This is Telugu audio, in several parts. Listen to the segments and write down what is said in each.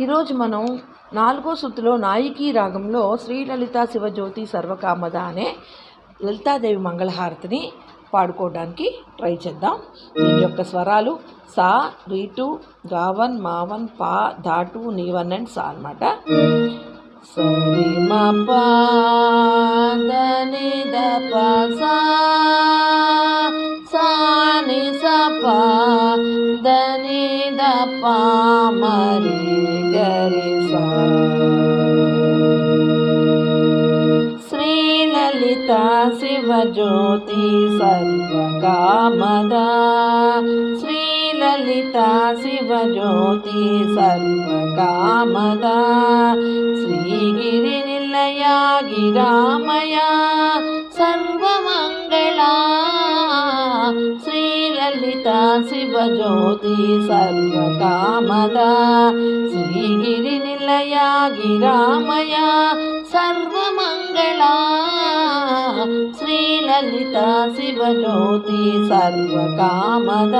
ఈరోజు మనం నాలుగో శృతిలో నాయికీ రాగంలో శ్రీలలిత శివజ్యోతి సర్వకామద అనే లలితాదేవి మంగళహారతిని పాడుకోవడానికి ట్రై చేద్దాం. దీని యొక్క స్వరాలు సా రీటు గావన్ మావన్ పా ధాటు నీవన్ అండ్ సా అనమాట సరి మ ప ద సా ని మరి గరి సా శ్రీలలిత శివజ్యోతి సర్వకామద శ్రీలలిత శివజ్యోతి సర్వకామద శ్రీగిరి నిలయ శ్రీలలిత శివజ్యోతి సర్వకామదా. శ్రీగిరి నిలయ గిరామయ సర్వమంగళ. శ్రీలలిత శివజ్యోతి సర్వకామద.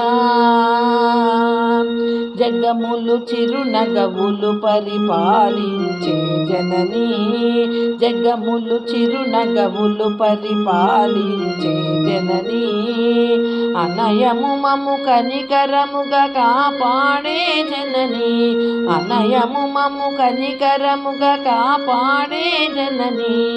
జగములు చిరునగవులు పరిపాలించే జనని. జగములు చిరునగవులు పరిపాలించే జననీ. అనయము మము కనికరముగా కాపాడే జనని. అనయము మము కనికరముగా కాపాడే జనని.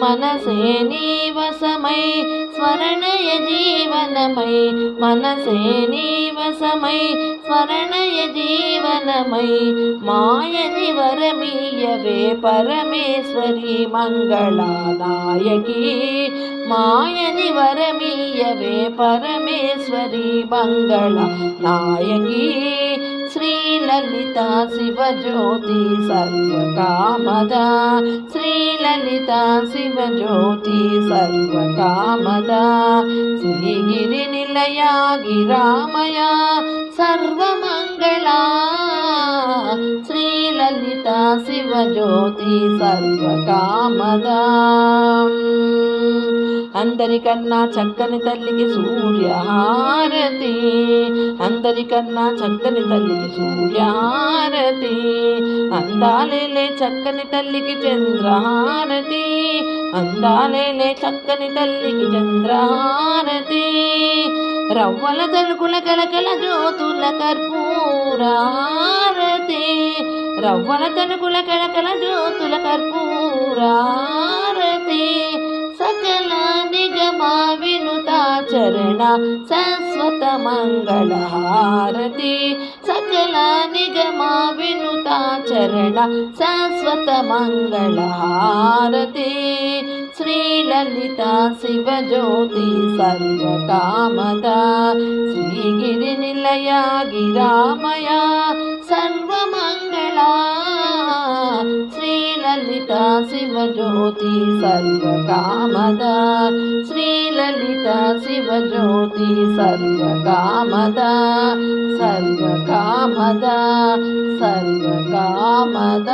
మనసే నీవసమై స్మరణయ జీవనమై. మనసే నీవసమై స్మరణయ జీవనమై. మాయని వరమీయవే పరమేశ్వరి మంగళనాయకి. మాయని వరమీయవే పరమేశ్వరి మంగళ నాయకి. శ్రీలలిత శివజ్యోతి సర్వకామద. శ్రీలలిత శివజ్యోతి సర్వకామద. శ్రీగిరి నిలయా గిరామయ సర్వమంగళ. శివజ్యోతి సర్వకామద. అందరికన్నా చక్కని తల్లికి సూర్యహారతి. అందరికన్నా చక్కని తల్లికి సూర్యహారతి. అందాలేలే చక్కని తల్లికి చంద్రహారతి. అందాలేలే చక్కని తల్లికి చంద్రహారతి. రవ్వల తలుకుల కలకల జ్యోతుల కర్పూరా రవ్వల తలుకుల కలకల జ్యోతుల కర్పూరారతి సకల నిగమా వినుతా చరణ శాశ్వత మంగళహారతి సకల నిగమా వినుతా చరణ శాశ్వత మంగళహారతి శ్రీలలిత శివజ్యోతి సర్వకామద శ్రీగిరి నిలయ గిరామయ శ్రీలలిత శివజ్యోతి సర్వకామద శ్రీలలిత శివజ్యోతి సర్వకామద సర్వకామద సర్వకామద